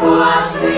Божий.